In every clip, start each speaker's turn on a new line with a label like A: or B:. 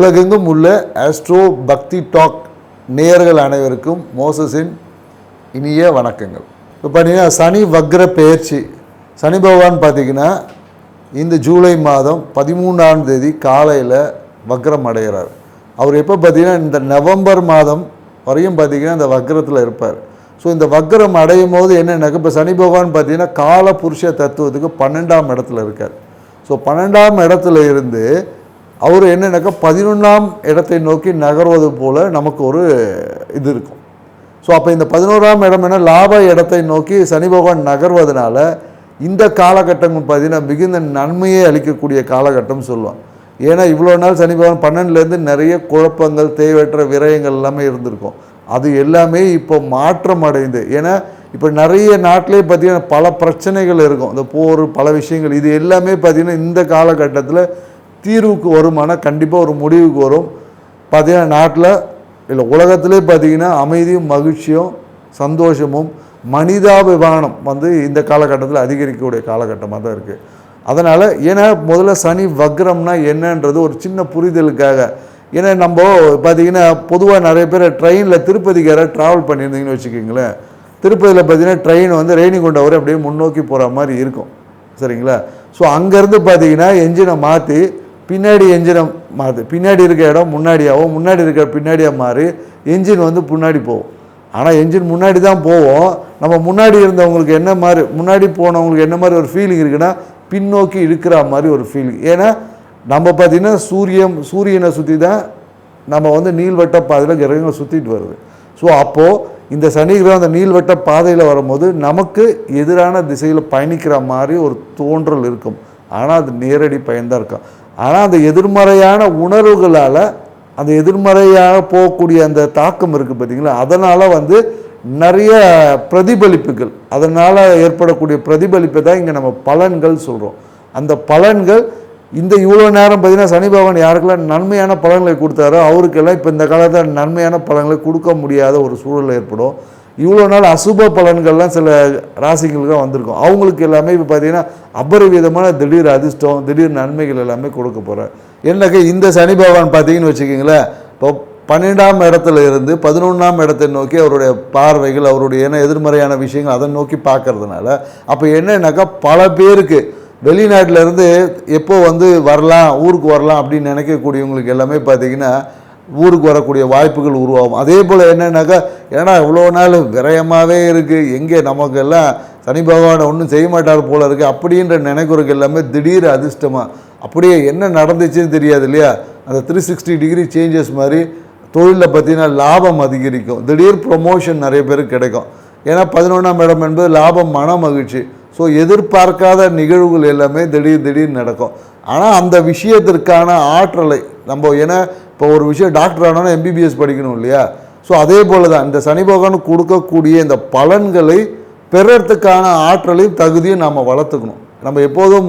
A: உலகெங்கும் உள்ள ஆஸ்ட்ரோ பக்தி டாக் நேயர்கள் அனைவருக்கும் மோசஸின் இனிய வணக்கங்கள். இப்போ பார்த்தீங்கன்னா சனி வக்ர பெயர்ச்சி. சனி பகவான் பார்த்தீங்கன்னா இந்த ஜூலை மாதம் பதிமூணாம் தேதி காலையில் வக்ரம் அடைகிறார். அவர் எப்போ பார்த்தீங்கன்னா இந்த நவம்பர் மாதம் வரையும் பார்த்தீங்கன்னா இந்த வக்ரத்தில் இருப்பார். ஸோ இந்த வக்ரம் அடையும் போது என்னென்னாக்க இப்போ சனி பகவான் பார்த்தீங்கன்னா கால புருஷ தத்துவத்துக்கு பன்னெண்டாம் இடத்துல இருக்கார். ஸோ பன்னெண்டாம் இடத்துல இருந்து அவர் என்னென்னாக்கா பதினொன்றாம் இடத்தை நோக்கி நகர்வது போல் நமக்கு ஒரு இது இருக்கும். ஸோ அப்போ இந்த பதினோராம் இடம் என்ன? லாப இடத்தை நோக்கி சனி பகவான் நகர்வதனால இந்த காலகட்டம் பார்த்தீங்கன்னா மிகுந்த நன்மையை அளிக்கக்கூடிய காலகட்டம் சொல்லுவான் ஏன்னா இவ்வளோ நாள் சனி பகவான் பன்னெண்டுலேருந்து நிறைய குழப்பங்கள் தேவையற்ற விரயங்கள் எல்லாமே இருந்திருக்கும். அது எல்லாமே இப்போ மாற்றம் அடைந்து. ஏன்னா இப்போ நிறைய நாட்டிலே பார்த்தீங்கன்னா பல பிரச்சனைகள் இருக்கும். இந்த போர் பல விஷயங்கள் இது எல்லாமே பார்த்தீங்கன்னா இந்த காலகட்டத்தில் தீர்வுக்கு வருமானா கண்டிப்பாக ஒரு முடிவுக்கு வரும். பார்த்திங்கன்னா நாட்டில் இல்லை உலகத்திலே பார்த்தீங்கன்னா அமைதியும் மகிழ்ச்சியும் சந்தோஷமும் மனிதாபிமானம் வந்து இந்த காலகட்டத்தில் அதிகரிக்கக்கூடிய காலகட்டமாக தான் இருக்குது அதனால் ஏன்னா முதல்ல சனி வக்ரம்னா என்னன்றது ஒரு சின்ன புரிதலுக்காக. ஏன்னா நம்ம பார்த்தீங்கன்னா பொதுவாக நிறைய பேர் ட்ரெயினில் திருப்பதிக்கு யாராவது ட்ராவல் பண்ணியிருந்தீங்கன்னு வச்சுக்கிங்களேன். திருப்பதியில் பார்த்தீங்கன்னா ட்ரெயின் வந்து ரேணிகுண்டா வரை அப்படியே முன்னோக்கி போகிற மாதிரி இருக்கும். சரிங்களா? ஸோ அங்கேருந்து பார்த்தீங்கன்னா என்ஜினை மாற்றி பின்னாடி என்ஜினை மாற்று பின்னாடி இருக்க இடம் முன்னாடியாகவும் முன்னாடி இருக்க பின்னாடியாக மாறி. என்ஜின் வந்து முன்னாடி போகும். ஆனால் என்ஜின் முன்னாடி தான் போவோம். நம்ம முன்னாடி இருந்தவங்களுக்கு என்ன மாதிரி முன்னாடி போனவங்களுக்கு என்ன மாதிரி ஒரு ஃபீலிங் இருக்குன்னா பின்னோக்கி இழுக்கிற மாதிரி ஒரு ஃபீலிங் ஏன்னா நம்ம பார்த்திங்கன்னா சூரியன் சூரியனை சுற்றி தான் நம்ம வந்து நீள்வட்ட பாதையில் கிரகங்கள் சுற்றிட்டு வருது. ஸோ அப்போது இந்த சனி கிரகம் அந்த நீள்வட்ட பாதையில் வரும்போது நமக்கு எதிரான திசையில் பயணிக்கிற மாதிரி ஒரு தோன்றல் இருக்கும். ஆனால் அது நேரடி பயன்தான் இருக்கும். ஆனால் அந்த எதிர்மறையான உணர்வுகளால் அந்த எதிர்மறையாக போகக்கூடிய அந்த தாக்கம் இருக்குது பார்த்தீங்களா? அதனால் வந்து நிறைய பிரதிபலிப்புகள் அதனால் ஏற்படக்கூடிய பிரதிபலிப்பை தான் இங்கே நம்ம பலன்கள் சொல்கிறோம் அந்த பலன்கள் இந்த இவ்வளோ நேரம் பார்த்தீங்கன்னா சனி பகவான் யாருக்கெல்லாம் நன்மையான பலன்களை கொடுத்தாரோ அவருக்கெல்லாம் இப்போ இந்த காலத்தில் நன்மையான பலன்களை கொடுக்க முடியாத ஒரு சூழல் ஏற்படும். இவ்வளோ நாள் அசுப பலன்கள்லாம் சில ராசிகளுக்கு வந்திருக்கும். அவங்களுக்கு எல்லாமே இப்போ பார்த்தீங்கன்னா அபரிவிதமான திடீர் அதிர்ஷ்டம் திடீர் நன்மைகள் எல்லாமே கொடுக்க போகிறேன் என்னக்கா இந்த சனி பகவான் பார்த்தீங்கன்னு வச்சுக்கிங்களேன் இப்போ பன்னெண்டாம் இடத்துல இருந்து பதினொன்றாம் இடத்தை நோக்கி அவருடைய பார்வைகள் அவருடைய என்ன எதிர்மறையான விஷயங்கள் அதை நோக்கி பார்க்கறதுனால அப்போ என்னன்னாக்கா பல பேருக்கு வெளிநாட்டிலேருந்து எப்போ வந்து வரலாம் ஊருக்கு வரலாம் அப்படின்னு நினைக்கக்கூடியவங்களுக்கு எல்லாமே பார்த்தீங்கன்னா ஊருக்கு வரக்கூடிய வாய்ப்புகள் உருவாகும். அதே போல் என்னென்னாக்கா ஏன்னா இவ்வளோ நாள் விரயமாகவே இருக்குது எங்கே நமக்கெல்லாம் சனி பகவானை ஒன்றும் செய்ய மாட்டார் போல இருக்குது அப்படின்ற நினைக்கிறதுக்கு எல்லாமே திடீர் அதிர்ஷ்டமாக அப்படியே என்ன நடந்துச்சுன்னு தெரியாது இல்லையா? அந்த த்ரீ சிக்ஸ்டி டிகிரி சேஞ்சஸ் மாதிரி தொழிலில் பார்த்தீங்கன்னா லாபம் அதிகரிக்கும். திடீர் ப்ரொமோஷன் நிறைய பேருக்கு கிடைக்கும். ஏன்னா பதினொன்றாம் இடம் என்பது லாபம் மன மகிழ்ச்சி. ஸோ எதிர்பார்க்காத நிகழ்வுகள் எல்லாமே திடீர் திடீர் நடக்கும். ஆனால் அந்த விஷயத்திற்கான ஆற்றலை நம்ம ஏன்னா இப்போ ஒரு விஷயம் டாக்டர் ஆனோன்னா எம்பிபிஎஸ் படிக்கணும் இல்லையா? ஸோ அதே போல் தான் இந்த சனி பகவான் கொடுக்கக்கூடிய இந்த பலன்களை பெறத்துக்கான ஆற்றலையும் தகுதியும் நாம் வளர்த்துக்கணும். நம்ம எப்போதும்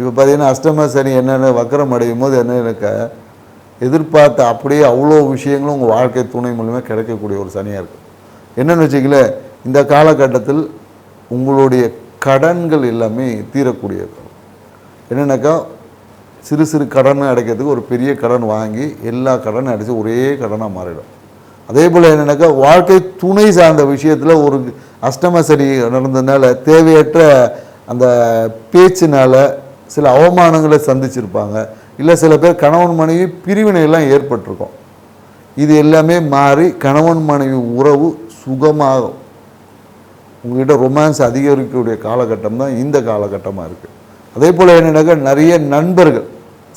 A: இப்போ பார்த்தீங்கன்னா அஷ்டம சனி என்னென்ன வக்கரம் அடையும் போது என்னென்னக்க எதிர்பார்த்த அப்படியே அவ்வளோ விஷயங்களும் உங்கள் வாழ்க்கை துணை மூலிமா கிடைக்கக்கூடிய ஒரு சனியாக இருக்குது என்னென்னு வச்சிங்களேன் இந்த காலகட்டத்தில் உங்களுடைய கடன்கள் எல்லாமே தீரக்கூடிய என்னென்னாக்கா சிறு சிறு கடன் அடைக்கிறதுக்கு ஒரு பெரிய கடன் வாங்கி எல்லா கடனும் அடித்து ஒரே கடனாக மாறிடும். அதே போல் என்னென்னாக்கா வாழ்க்கை துணை சார்ந்த விஷயத்தில் ஒரு அஷ்டம சரி நடந்ததுனால தேவையற்ற அந்த பேச்சினால சில அவமானங்களை சந்திச்சிருப்பாங்க. இல்லை சில பேர் கணவன் மனைவி பிரிவினை எல்லாம் ஏற்பட்டிருக்கும். இது எல்லாமே மாறி கணவன் மனைவி உறவு சுகமாகும். உங்ககிட்ட ரொமான்ஸ் அதிகரிக்கக்கூடிய காலகட்டம் தான் இந்த காலகட்டமாக இருக்குது அதே போல் என்னன்னாக்கா நிறைய நண்பர்கள்.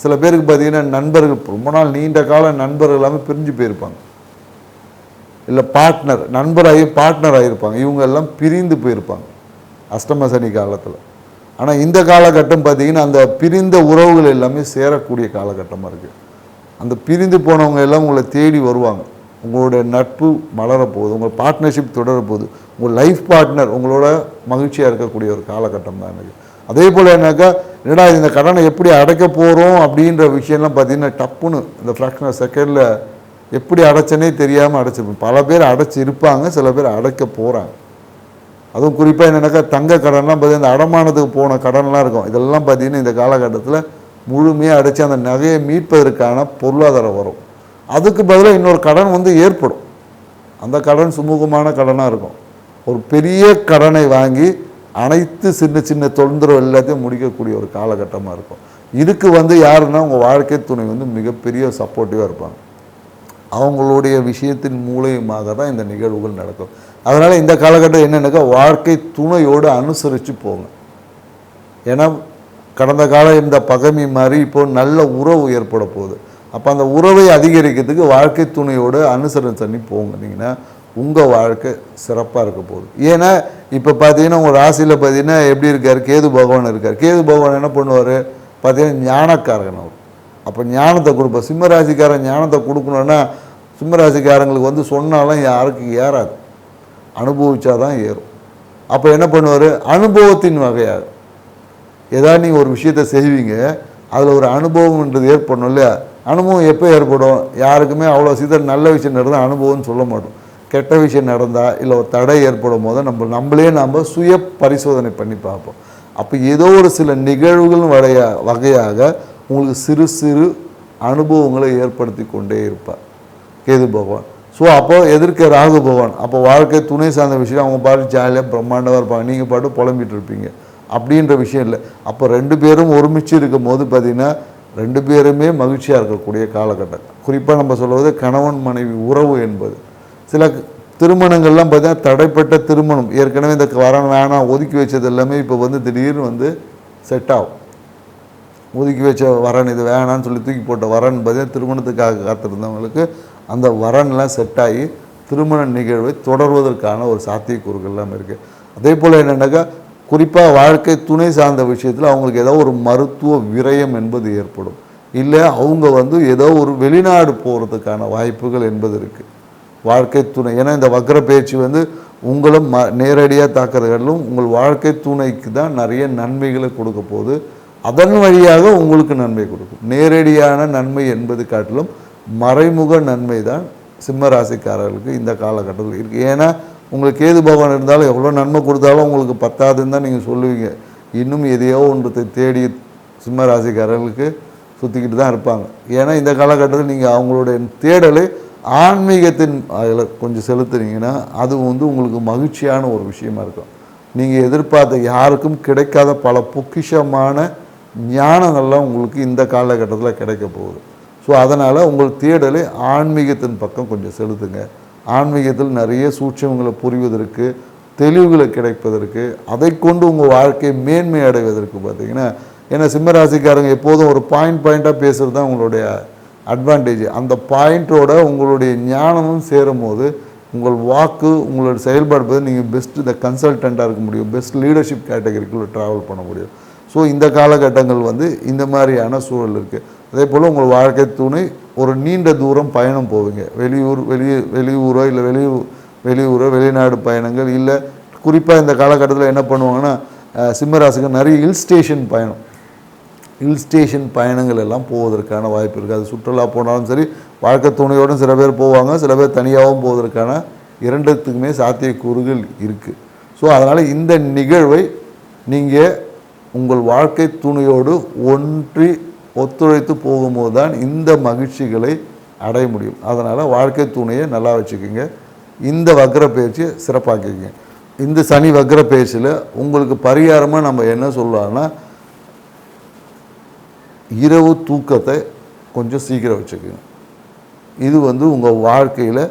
A: சில பேருக்கு பார்த்தீங்கன்னா நண்பர்கள் ரொம்ப நாள் நீண்ட கால நண்பர்கள் எல்லாமே பிரிஞ்சு போயிருப்பாங்க. இல்லை பார்ட்னர் நண்பராகி பார்ட்னர் ஆகியிருப்பாங்க இவங்க எல்லாம் பிரிந்து போயிருப்பாங்க. அஷ்டம சனி காலத்தில். ஆனால் இந்த காலகட்டம் பார்த்தீங்கன்னா அந்த பிரிந்த உறவுகள் எல்லாமே சேரக்கூடிய காலகட்டமாக இருக்குது அந்த பிரிந்து போனவங்க எல்லாம் உங்களை தேடி வருவாங்க. உங்களோட நட்பு மலரப்போகுது உங்கள் பார்ட்னர்ஷிப் தொடரப்போகுது. உங்கள் லைஃப் பார்ட்னர் உங்களோட மகிழ்ச்சியாக இருக்கக்கூடிய ஒரு காலகட்டம் தான் எனக்கு அதே போல் என்னக்கா என்னடா இந்த கடனை எப்படி அடைக்க போகிறோம் அப்படின்ற விஷயம்லாம் பார்த்தீங்கன்னா டப்புன்னு இந்த ஃப்ராக்ஷன் செகண்டில் எப்படி அடைச்சனே தெரியாமல் அடைச்சிருப்போம். பல பேர் அடைச்சி இருப்பாங்க சில பேர் அடைக்க போகிறாங்க அதுவும் குறிப்பாக என்னென்னாக்கா தங்க கடன்லாம் பார்த்தீங்கன்னா இந்த அடமானத்துக்கு போன கடன்லாம் இருக்கும். இதெல்லாம் பார்த்தீங்கன்னா இந்த காலகட்டத்தில் முழுமையாக அடைச்சி அந்த நகையை மீட்பதற்கான பொருளாதாரம் வரும். அதுக்கு பதிலாக இன்னொரு கடன் வந்து ஏற்படும். அந்த கடன் சுமூகமான கடனாக இருக்கும். ஒரு பெரிய கடனை வாங்கி அனைத்து சின்ன சின்ன தொந்தரவு எல்லாத்தையும் முடிக்கக்கூடிய ஒரு காலகட்டமாக இருக்கும். இதுக்கு வந்து யாருன்னா உங்கள் வாழ்க்கை துணை வந்து மிகப்பெரிய சப்போர்ட்டிவாக இருப்பாங்க. அவங்களுடைய விஷயத்தின் மூலியமாக தான் இந்த நிகழ்வுகள் நடக்கும். அதனால் இந்த காலகட்டம் என்னென்னாக்கா வாழ்க்கை துணையோடு அனுசரித்து போங்க. ஏன்னா கடந்த காலம் இந்த பகமை மாதிரி இப்போ நல்ல உறவு ஏற்பட போகுது. அப்போ அந்த உறவை அதிகரிக்கிறதுக்கு வாழ்க்கை துணையோடு அனுசரணை பண்ணி போங்கன்னீங்கன்னா உங்கள் வாழ்க்கை சிறப்பாக இருக்க போகுது. ஏன்னா இப்போ பார்த்தீங்கன்னா உங்கள் ராசியில் பார்த்தீங்கன்னா எப்படி இருக்கார்? கேது பகவான் இருக்கார். கேது பகவான் என்ன பண்ணுவார்? பார்த்தீங்கன்னா ஞானக்காரகன் அவர். அப்போ ஞானத்தை கொடுப்பார் சிம்மராசிக்காரன் ஞானத்தை கொடுக்கணுன்னா சிம்மராசிக்காரங்களுக்கு வந்து சொன்னாலும் யாருக்கும் ஏறாது. அனுபவிச்சா தான் ஏறும். அப்போ என்ன பண்ணுவார்? அனுபவத்தின் வகையாக. ஏதாவது நீங்கள் ஒரு விஷயத்தை செய்வீங்க அதில் ஒரு அனுபவம்ன்றது ஏற்படணும் இல்லையா? அனுபவம் எப்போ ஏற்படும்? யாருக்குமே அவ்வளோ சீக்கிரம் நல்ல விஷயம் நடந்தால் அனுபவம்னு சொல்ல மாட்டோம். கெட்ட விஷயம் நடந்தால் இல்லை ஒரு தடை ஏற்படும் போது நம்ம நம்மளே நம்ம சுய பரிசோதனை பண்ணி பார்ப்போம். அப்போ ஏதோ ஒரு சில நிகழ்வுகள் வகைய வகையாக உங்களுக்கு சிறு சிறு அனுபவங்களை ஏற்படுத்தி கொண்டே இருப்பார். கேது பகவான். ஸோ அப்போ எதிர்க்க ராகு பகவான் அப்போ வாழ்க்கை துணை சார்ந்த விஷயம் அவங்க பாட்டு ஜாலியாக பிரம்மாண்டமாக இருப்பாங்க. நீங்கள் பாட்டு புலம்பிட்டு இருப்பீங்க. அப்படின்ற விஷயம் இல்லை. அப்போ ரெண்டு பேரும் ஒருமிச்சு இருக்கும் போது பார்த்தீங்கன்னா ரெண்டு பேருமே மகிழ்ச்சியாக இருக்கக்கூடிய காலகட்டம். குறிப்பாக நம்ம சொல்வது கணவன் மனைவி உறவு என்பது. சில திருமணங்கள்லாம் பார்த்தீங்கன்னா தடைப்பட்ட திருமணம். ஏற்கனவே இந்த வரன் வேணாம் ஒதுக்கி வச்சது எல்லாமே இப்போ வந்து திடீர்னு வந்து செட் ஆகும். ஒதுக்கி வச்ச வரன் இது வேணான்னு சொல்லி தூக்கி போட்ட வரன் பார்த்தீங்கன்னா திருமணத்துக்காக காத்திருந்தவங்களுக்கு அந்த வரன்லாம் செட் ஆகி திருமண நிகழ்வை தொடர்வதற்கான ஒரு சாத்தியக்கூறுகள் எல்லாம் இருக்குது அதே போல் என்னென்னாக்கா குறிப்பாக வாழ்க்கை துணை சார்ந்த விஷயத்தில் அவங்களுக்கு ஏதோ ஒரு மருத்துவ விரயம் என்பது ஏற்படும். இல்லை அவங்க வந்து ஏதோ ஒரு வெளிநாடு போகிறதுக்கான வாய்ப்புகள் என்பது இருக்குது வாழ்க்கை துணை ஏன்னா இந்த வக்ர பேச்சு வந்து உங்களை ம நேரடியாக தாக்குறதுகளும் உங்கள் வாழ்க்கை துணைக்கு தான் நிறைய நன்மைகளை கொடுக்க போகுது. அதன் வழியாக உங்களுக்கு நன்மை கொடுக்கும். நேரடியான நன்மை என்பது காட்டிலும் மறைமுக நன்மை தான் சிம்ம ராசிக்காரர்களுக்கு இந்த காலகட்டத்தில் இருக்குது ஏன்னா உங்களுக்கு கேது பகவான் இருந்தாலும் எவ்வளோ நன்மை கொடுத்தாலும் உங்களுக்கு பத்தாதுன்னு தான் நீங்கள் சொல்லுவீங்க. இன்னும் எதையோ ஒன்றத்தை தேடி சிம்ம ராசிக்காரர்களுக்கு சுற்றிக்கிட்டு தான் இருப்பாங்க. ஏன்னா இந்த காலகட்டத்தில் நீங்கள் அவங்களுடைய தேடலை ஆன்மீகத்தின் அதில் கொஞ்சம் செலுத்துனீங்கன்னா அது வந்து உங்களுக்கு மகிழ்ச்சியான ஒரு விஷயமா இருக்கும். நீங்கள் எதிர்பார்த்த யாருக்கும் கிடைக்காத பல பொக்கிஷமான ஞானங்கள்லாம் உங்களுக்கு இந்த காலகட்டத்தில் கிடைக்க போகுது. ஸோ அதனால் உங்கள் தேடலை ஆன்மீகத்தின் பக்கம் கொஞ்சம் செலுத்துங்க. ஆன்மீகத்தில் நிறைய சூட்சங்களை புரிவதற்கு தெளிவுகளை கிடைப்பதற்கு அதை கொண்டு உங்கள் வாழ்க்கையை மேன்மை அடைவதற்கு பார்த்தீங்கன்னா ஏன்னா சிம்மராசிக்காரங்க எப்போதும் ஒரு பாயிண்ட் பாயிண்ட்டாக பேசுகிறது தான் உங்களுடைய அட்வான்டேஜ் அந்த பாயிண்ட்டோட உங்களுடைய ஞானமும் சேரும் போது உங்கள் வாக்கு உங்களோட செயல்பாடு பார்த்து நீங்கள் பெஸ்ட் இந்த கன்சல்டண்ட்டாக இருக்க முடியும். பெஸ்ட் லீடர்ஷிப் கேட்டகரிக்குள்ளே ட்ராவல் பண்ண முடியும். ஸோ இந்த காலகட்டங்கள் வந்து இந்த மாதிரியான சூழல் இருக்குது அதே போல் உங்கள் வாழ்க்கை துணை ஒரு நீண்ட தூரம் பயணம் போவீங்க. வெளியூர் வெளியே வெளியூரோ இல்லை வெளியூர் வெளியூரோ வெளிநாடு பயணங்கள் இல்லை. குறிப்பாக இந்த காலகட்டத்தில் என்ன பண்ணுவாங்கன்னா சிம்மராசுக்கு நிறைய ஹில் ஸ்டேஷன் பயணம். ஹில் ஸ்டேஷன் பயணங்கள் எல்லாம் போவதற்கான வாய்ப்பு இருக்குது அது சுற்றுலா போனாலும் சரி வாழ்க்கை துணையோடும் சில பேர் போவாங்க. சில பேர் தனியாகவும் போவதற்கான இரண்டுத்துக்குமே சாத்தியக்கூறுகள் இருக்குது ஸோ அதனால் இந்த நிகழ்வை நீங்கள் உங்கள் வாழ்க்கை துணையோடு ஒன்றி ஒத்துழைத்து போகும்போது தான் இந்த மகிழ்ச்சிகளை அடைய முடியும். அதனால் வாழ்க்கை துணையை நல்லா வச்சுக்கோங்க. இந்த வக்ர பயிற்சியை சிறப்பாக்கிக்கங்க. இந்த சனி வக்ர பயிற்சியில் உங்களுக்கு பரிகாரமாக நம்ம என்ன சொல்லலாம்னா இரவு தூக்கத்தை கொஞ்சம் சீக்கிரம் வச்சுக்கோங்க. இது வந்து உங்கள் வாழ்க்கையில்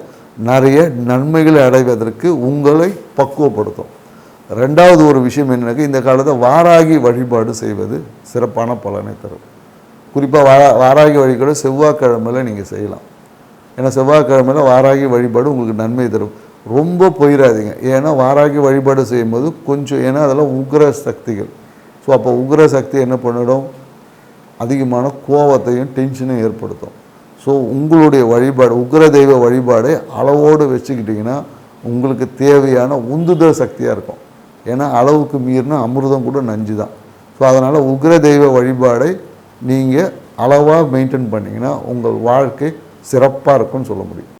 A: நிறைய நன்மைகளை அடைவதற்கு உங்களை பக்குவப்படுத்தும். ரெண்டாவது ஒரு விஷயம் என்னன்னாக்கா இந்த காலத்தை வாராகி வழிபாடு செய்வது சிறப்பான பலனை தரும். குறிப்பாக வாரா வாராகி வழிபாடு செவ்வாய்க்கிழமையில் நீங்கள் செய்யலாம். ஏன்னா செவ்வாய்க்கிழமையில் வாராகி வழிபாடு உங்களுக்கு நன்மை தரும். ரொம்ப போயிடாதீங்க ஏன்னா வாராகி வழிபாடு செய்யும்போது கொஞ்சம் ஏன்னா அதெல்லாம் உக்ர சக்திகள். ஸோ அப்போ உக்ர சக்தி என்ன பண்ணிடும்? அதிகமான கோவத்தையும் டென்ஷனையும் ஏற்படுத்தும். ஸோ உங்களுடைய வழிபாடு உக்ர தெய்வ வழிபாடை அளவோடு வச்சுக்கிட்டிங்கன்னா உங்களுக்கு தேவையான உந்துதல் சக்தியாக இருக்கும். ஏன்னா அளவுக்கு மீறினா அமிர்தம் கூட நஞ்சு தான் ஸோ அதனால் உக்ர தெய்வ வழிபாடை நீங்கள் அளவாக மெயின்டைன் பண்ணிங்கன்னா உங்கள் வாழ்க்கை சிறப்பாக இருக்கும்னு சொல்ல முடியும்.